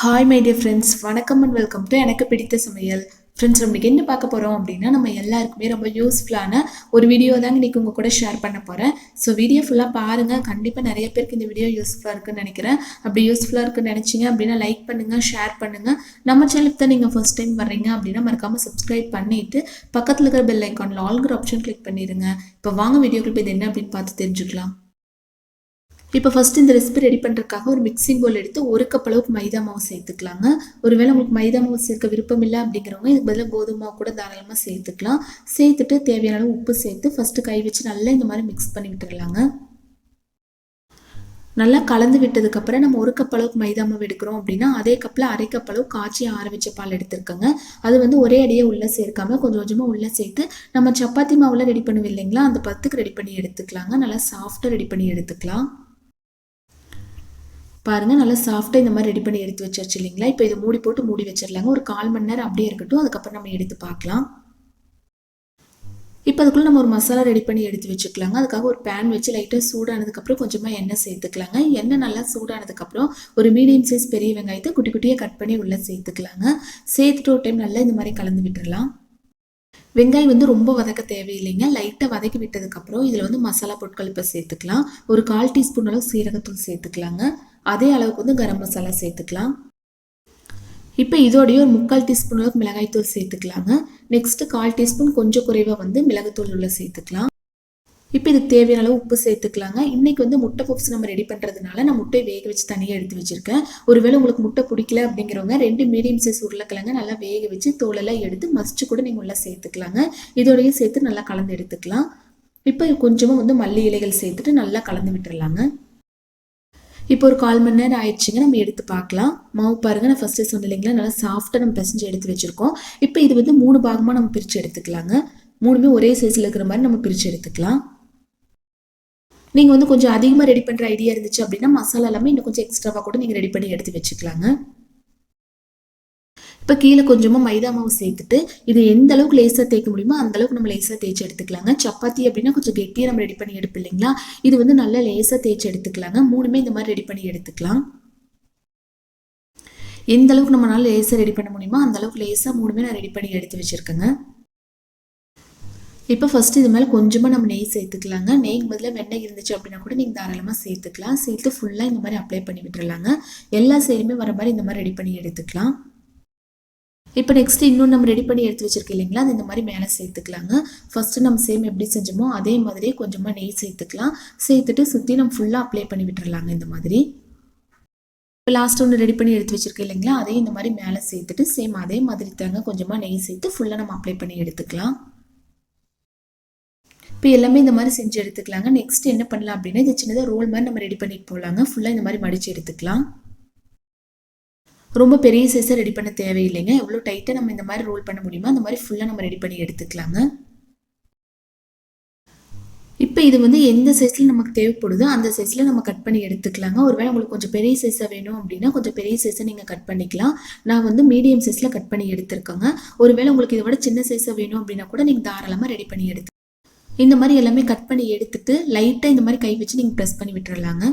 Hi my dear friends வணக்கம் and welcome to எனக்கு பிடித்த சமையல். ஃப்ரெண்ட்ஸ் நம்மளுக்கு என்ன பார்க்க போகிறோம் அப்படின்னா நம்ம எல்லாருக்குமே ரொம்ப யூஸ்ஃபுல்லான ஒரு வீடியோ தாங்க இன்றைக்கி உங்கள் கூட ஷேர் பண்ண போகிறேன் ஸோ வீடியோ ஃபுல்லாக பாருங்கள் கண்டிப்பாக நிறைய பேருக்கு இந்த வீடியோ யூஸ்ஃபுல்லாக இருக்குன்னு நினைக்கிறேன். அப்படி யூஸ்ஃபுல்லாக இருக்குன்னு நினச்சிங்க அப்படின்னா லைக் பண்ணுங்கள் ஷேர் பண்ணுங்கள் நம்ம சேனலுக்கு தான் நீங்கள் ஃபஸ்ட் டைம் வர்றீங்க அப்படின்னா மறக்காமல் சப்ஸ்கிரைப் பண்ணிவிட்டு பக்கத்தில் இருக்கிற பெல் ஐக்கானில் ஆல்கிற ஆப்ஷன் கிளிக் பண்ணிடுங்க இப்போ வாங்க வீடியோக்குள்ள இது என்ன அப்படின்னு பார்த்து தெரிஞ்சுக்கலாம். இப்போ ஃபஸ்ட்டு இந்த ரெசிபி ரெடி பண்ணுறதுக்காக ஒரு மிக்சிங் போல் எடுத்து ஒரு கப் அளவுக்கு மைதா மாவு சேர்த்துக்கலாங்க. ஒருவேளை உங்களுக்கு மைதா மாவு சேர்க்க விருப்பம் இல்லை அப்படிங்கிறவங்க இதுக்கு பதிலாக கோதுமை மாவு கூட தாராளமாக சேர்த்துக்கலாம். சேர்த்துட்டு தேவையான அளவு உப்பு சேர்த்து ஃபஸ்ட்டு கை வச்சு நல்லா இந்த மாதிரி மிக்ஸ் பண்ணி விட்டுறலாங்க நல்லா கலந்து விட்டதுக்கப்புறம் நம்ம ஒரு கப் அளவுக்கு மைதா மாவு எடுக்கிறோம் அப்படின்னா அதே கப்பில் அரை கப் அளவு காய்ச்சி ஆற வச்ச பால் எடுத்துருக்கோங்க. அது வந்து ஒரே அடியே உள்ளே சேர்க்காம கொஞ்சம் கொஞ்சமாக உள்ளே சேர்த்து நம்ம சப்பாத்தி மாவில் ரெடி பண்ணுவோம் இல்லைங்களா அந்த பத்துக்கு ரெடி பண்ணி எடுத்துக்கலாங்க. நல்லா சாஃப்டாக ரெடி பண்ணி எடுத்துக்கலாம். பாருங்கள் நல்லா சாஃப்டாக இந்த மாதிரி ரெடி பண்ணி எடுத்து வச்சாச்சு இல்லைங்களா? இப்போ இதை மூடி போட்டு மூடி வச்சிடலாங்க. ஒரு கால் மணி நேரம் அப்படியே இருக்கட்டும். அதுக்கப்புறம் நம்ம எடுத்து பார்க்கலாம். இப்போ அதுக்குள்ளே நம்ம ஒரு மசாலா ரெடி பண்ணி எடுத்து வச்சுக்கலாங்க. அதுக்காக ஒரு பேன் வச்சு லைட்டாக சூடானதுக்கப்புறம் கொஞ்சமாக எண்ணெய் சேர்த்துக்கலாங்க. எண்ணெய் நல்லா சூடானதுக்கப்புறம் ஒரு மீடியம் சைஸ் பெரிய வெங்காயத்தை குட்டி குட்டியாக கட் பண்ணி உள்ளே சேர்த்துக்கலாங்க. சேர்த்துட்டு ஒரு டைம் நல்லா இந்த மாதிரி கலந்து விட்டுடலாம் வெங்காயம் வந்து ரொம்ப வதக்க தேவையில்லைங்க. லைட்டாக வதக்கி விட்டதுக்கப்புறம் இதில் வந்து மசாலா பொருட்கள் இப்போ சேர்த்துக்கலாம். ஒரு கால் டீஸ்பூன் அளவு சீரகத்தூள் சேர்த்துக்கலாங்க. அதே அளவுக்கு வந்து கரம் மசாலா சேர்த்துக்கலாம். இப்போ இதோடைய ஒரு முக்கால் டீஸ்பூன் அளவுக்கு மிளகாய்த்தூள் சேர்த்துக்கலாங்க. நெக்ஸ்ட்டு கால் டீஸ்பூன் கொஞ்சம் குறைவாக வந்து மிளகுத்தூள் உள்ள சேர்த்துக்கலாம். இப்போ இதுக்கு தேவையான அளவு உப்பு சேர்த்துக்கலாங்க. இன்றைக்கி வந்து முட்டை பப்ஸ் நம்ம ரெடி பண்ணுறதுனால நான் முட்டை வேக வச்சு தனியாக எடுத்து வச்சுருக்கேன். ஒருவேளை உங்களுக்கு முட்டை பிடிக்கல அப்படிங்கிறவங்க ரெண்டு மீடியம் சைஸ் உருளைக்கிழங்க நல்லா வேக வச்சு தோலெல்லாம் எடுத்து மசிச்சு கூட நீங்கள் உள்ளே சேர்த்துக்கலாங்க. இதோடையும் சேர்த்து நல்லா கலந்து எடுத்துக்கலாம். இப்போ கொஞ்சமாக வந்து மல்லி இலைகள் சேர்த்துட்டு நல்லா கலந்து விட்டுடலாங்க இப்போ ஒரு கால் மணி நேரம் ஆயிடுச்சுங்க நம்ம எடுத்து பார்க்கலாம். மாவு பாருங்கள் நான் ஃபஸ்ட்டு சொன்ன இல்லைங்களா நல்லா சாஃப்டாக நம்ம பிசைஞ்சு எடுத்து வச்சுருக்கோம். இப்போ இது வந்து மூணு பாகமாக நம்ம பிரித்து எடுத்துக்கலாங்க. மூணுமே ஒரே சைஸில் இருக்கிற மாதிரி நம்ம பிரித்து எடுத்துக்கலாம். நீங்கள் வந்து கொஞ்சம் அதிகமாக ரெடி பண்ணுற ஐடியா இருந்துச்சு அப்படின்னா மசாலா எல்லாமே இன்னும் கொஞ்சம் எக்ஸ்ட்ராவாக கூட நீங்கள் ரெடி பண்ணி எடுத்து வச்சுக்கலாங்க. இப்போ கீழே கொஞ்சமாக மைதா மாவு சேர்த்துட்டு இது எந்த அளவுக்கு லேசாக தேய்க்க முடியுமோ அந்த அளவுக்கு நம்ம லேசாக தேய்ச்சி எடுத்துக்கலாங்க. சப்பாத்தி அப்படின்னா கொஞ்சம் கெட்டியாக நம்ம ரெடி பண்ணி எடுப்போம் இல்லைங்களா? இது வந்து நல்லா லேசாக தேய்ச்சி எடுத்துக்கலாங்க. மூணுமே இந்த மாதிரி ரெடி பண்ணி எடுத்துக்கலாம். எந்த அளவுக்கு நம்மளால லேசாக ரெடி பண்ண முடியுமோ அந்த அளவுக்கு லேசாக மூணுமே நான் ரெடி பண்ணி எடுத்து வச்சுருக்கேங்க. இப்போ ஃபஸ்ட்டு இது மேலே கொஞ்சமாக நம்ம நெய் சேர்த்துக்கலாங்க. நெய் பதில் வெண்ணெய் இருந்துச்சு அப்படின்னா கூட நீங்கள் தாராளமாக சேர்த்துக்கலாம். சேர்த்து ஃபுல்லாக இந்த மாதிரி அப்ளை பண்ணி விட்டுறலாங்க. எல்லா சைடுமே வர மாதிரி இந்த மாதிரி ரெடி பண்ணி எடுத்துக்கலாம். இப்போ நெக்ஸ்ட் இன்னும் நம்ம ரெடி பண்ணி எடுத்து வச்சிருக்கோம் இல்லைங்களா? அது இந்த மாதிரி மேலே சேர்த்துக்கலாங்க. ஃபஸ்ட்டு நம்ம சேம் எப்படி செஞ்சோமோ அதே மாதிரியே கொஞ்சமாக நெய் சேர்த்துக்கலாம். சேர்த்துட்டு சுற்றி நம்ம ஃபுல்லாக அப்ளை பண்ணி விட்டுறலாங்க இந்த மாதிரி. இப்போ லாஸ்ட் ஒன்று ரெடி பண்ணி எடுத்து வச்சிருக்கோம் இல்லைங்களா? அதையும் இந்த மாதிரி மேலே சேர்த்துட்டு சேம் அதே மாதிரி தாங்க கொஞ்சமாக நெய் சேர்த்து ஃபுல்லாக நம்ம அப்ளை பண்ணி எடுத்துக்கலாம். இப்போ எல்லாமே இந்த மாதிரி செஞ்சு எடுத்துக்கலாங்க. நெக்ஸ்ட் என்ன பண்ணலாம் அப்படின்னா இது சின்னதாக ரோல் மாதிரி நம்ம ரெடி பண்ணிட்டு போகலாங்க ஃபுல்லாக இந்த மாதிரி மடித்து எடுத்துக்கலாம். ரொம்ப பெரிய சைஸாக ரெடி பண்ண தேவையில்லைங்க. எவ்வளோ டைட்டாக நம்ம இந்த மாதிரி ரோல் பண்ண முடியுமோ அந்த மாதிரி ஃபுல்லாக நம்ம ரெடி பண்ணி எடுத்துக்கலாங்க. இப்போ இது வந்து எந்த சைஸில் நமக்கு தேவைப்படுதோ அந்த சைஸில் நம்ம கட் பண்ணி எடுத்துக்கலாங்க. ஒருவேளை உங்களுக்கு கொஞ்சம் பெரிய சைஸாக வேணும் அப்படின்னா கொஞ்சம் பெரிய சைஸை நீங்கள் கட் பண்ணிக்கலாம். நான் வந்து மீடியம் சைஸில் கட் பண்ணி எடுத்துருக்கேங்க. ஒருவேளை உங்களுக்கு இதை விட சின்ன சைஸாக வேணும் அப்படின்னா கூட நீங்கள் தாராளமாக ரெடி பண்ணி எடுத்து இந்த மாதிரி எல்லாமே கட் பண்ணி எடுத்துட்டு லைட்டாக இந்த மாதிரி கை வச்சு நீங்கள் ப்ரெஸ் பண்ணி விட்டுறலாங்க.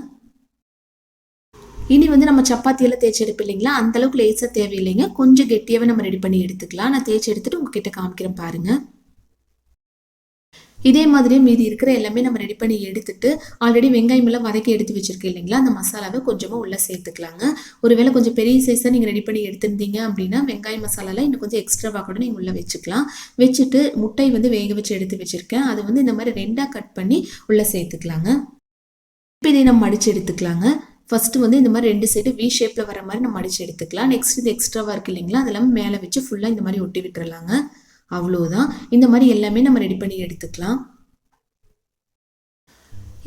இனி வந்து நம்ம சப்பாத்தியெல்லாம் தேய்ச்சி எடுப்போம் இல்லைங்களா அந்தளவுக்கு லேசாக தேவையில்லைங்க. கொஞ்சம் கெட்டியாகவே நம்ம ரெடி பண்ணி எடுத்துக்கலாம். நான் தேய்ச்சி எடுத்துகிட்டு உங்ககிட்ட காமிக்கிறேன் பாருங்கள் இதே மாதிரியே மீதி இருக்கிற எல்லாமே நம்ம ரெடி பண்ணி எடுத்துட்டு ஆல்ரெடி வெங்காயம் எல்லாம் வதக்கி எடுத்து வச்சிருக்கேன் இல்லைங்களா? அந்த மசாலாவை கொஞ்சமாக உள்ளே சேர்த்துக்கலாங்க. ஒருவேளை கொஞ்சம் பெரிய சைஸாக நீங்கள் ரெடி பண்ணி எடுத்திருந்தீங்க அப்படின்னா வெங்காய மசாலாலாம் இன்னும் கொஞ்சம் எக்ஸ்ட்ராவாக கூட நீங்கள் உள்ளே வச்சுக்கலாம். வச்சுட்டு முட்டை வந்து வேக வச்சு எடுத்து வச்சுருக்கேன். அது வந்து இந்த மாதிரி ரெண்டாக கட் பண்ணி உள்ளே சேர்த்துக்கலாங்க. இப்போ இதை நம்ம மடித்து எடுத்துக்கலாங்க. ஃபஸ்ட்டு வந்து இந்த மாதிரி ரெண்டு சைடு வி ஷேப்பில் வர மாதிரி நம்ம அடிச்சு எடுத்துக்கலாம். நெக்ஸ்ட் இது எக்ஸ்ட்ராவாக இருக்குது இல்லைங்களா? அதெல்லாம் மேலே வச்சு ஃபுல்லாக இந்த மாதிரி ஒட்டி விட்டுறலாங்க. அவ்வளோதான் இந்த மாதிரி எல்லாமே நம்ம ரெடி பண்ணி எடுத்துக்கலாம்.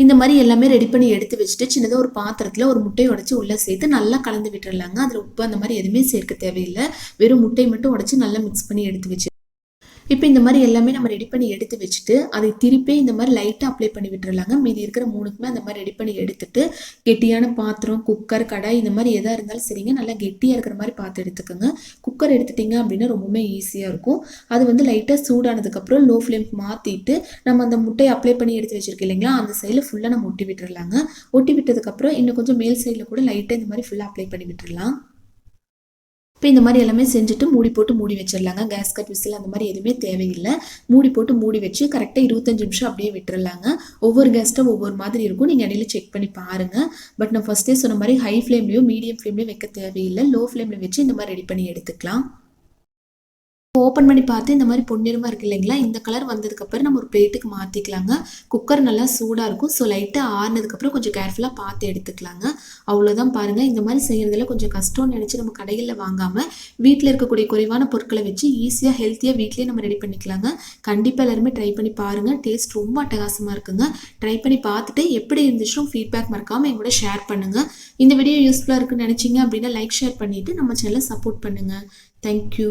இந்த மாதிரி எல்லாமே ரெடி பண்ணி எடுத்து வச்சுட்டு சின்னதாக ஒரு பாத்திரத்தில் ஒரு முட்டையை உடச்சி உள்ளே சேர்த்து நல்லா கலந்து விட்டுறலாங்க. அதில் உப்பு அந்த மாதிரி எதுவுமே சேர்க்க தேவையில்லை. வெறும் முட்டையை மட்டும் உடச்சி நல்லா மிக்ஸ் பண்ணி எடுத்து வச்சு இப்போ இந்த மாதிரி எல்லாமே நம்ம ரெடி பண்ணி எடுத்து வச்சுட்டு அதை திருப்பி இந்த மாதிரி லைட்டாக அப்ளை பண்ணி விட்டுறலாங்க. மீதி இருக்கிற மூணுக்குமே அந்த மாதிரி ரெடி பண்ணி எடுத்துட்டு கெட்டியான பாத்திரம் குக்கர் கடாய் இந்த மாதிரி எதாக இருந்தாலும் சரிங்க. நல்லா கெட்டியாக இருக்கிற மாதிரி பார்த்து எடுத்துக்கோங்க. குக்கர் எடுத்துட்டிங்க அப்படின்னா ரொம்பவுமே ஈஸியாக இருக்கும். அது வந்து லைட்டாக சூடானதுக்கப்புறம் லோ ஃப்ளேம் மாற்றிட்டு நம்ம அந்த முட்டையை அப்ளை பண்ணி எடுத்து வச்சுருக்கேன் இல்லைங்களா? அந்த சைடில் ஃபுல்லாக நம்ம ஒட்டி விட்டுறலாங்க. ஒட்டி விட்டதுக்கப்புறம் இன்னும் கொஞ்சம் மேல் சைடில் கூட லைட்டாக இந்த மாதிரி ஃபுல்லாக அப்ளை பண்ணி விட்டுறலாம். இப்போ இந்த மாதிரி எல்லாமே செஞ்சுட்டு மூடி போட்டு மூடி வச்சிடலாங்க. கேஸ் கட் விசில் அந்த மாதிரி எதுவுமே தேவையில்லை. மூடி போட்டு மூடி வச்சு கரெக்டாக இருபத்தஞ்சு நிமிஷம் அப்படியே விட்டுறலாங்க. ஒவ்வொரு கேஸ்ட்டும் ஒவ்வொரு மாதிரி இருக்கும். நீங்கள் இடையில செக் பண்ணி பாருங்கள் பட் நான் ஃபஸ்ட்டே சொன்ன மாதிரி ஹை ஃப்ளேம்லேயோ மீடியம் ஃப்ளேம்லேயோ வைக்க தேவையில்லை. லோ ஃப்ளேமில் வச்சு இந்த மாதிரி ரெடி பண்ணி எடுத்துக்கலாம். ஓப்பன் பண்ணி பார்த்து இந்த மாதிரி பொன்னிறமாக இருக்கு இல்லைங்களா? இந்த கலர் வந்ததுக்கப்புறம் நம்ம ஒரு பிளேட்டுக்கு மாற்றிக்கலாங்க குக்கர் நல்லா சூடாக இருக்கும். ஸோ லைட்டாக ஆறுனதுக்கப்புறம் கொஞ்சம் கேர்ஃபுல்லாக பார்த்து எடுத்துக்கலாங்க. அவ்வளோதான் பாருங்கள் இந்த மாதிரி செய்கிறதுல கொஞ்சம் கஷ்டம்னு நினச்சி நம்ம கடைகளில் வாங்காமல் வீட்டில் இருக்கக்கூடிய குறைவான பொருட்களை வச்சு ஈஸியாக ஹெல்த்தியாக வீட்லேயே நம்ம ரெடி பண்ணிக்கலாங்க. கண்டிப்பாக எல்லாருமே ட்ரை பண்ணி பாருங்கள் டேஸ்ட் ரொம்ப அட்டகாசமாக இருக்குங்க. ட்ரை பண்ணி பார்த்துட்டு எப்படி இருந்துச்சும் ஃபீட்பேக் மறக்காமல் எங்களோட ஷேர் பண்ணுங்கள் இந்த வீடியோ யூஸ்ஃபுல்லாக இருக்குன்னு நினச்சிங்க அப்படின்னா லைக் ஷேர் பண்ணிவிட்டு நம்ம சேனலை சப்போர்ட் பண்ணுங்கள் தேங்க்யூ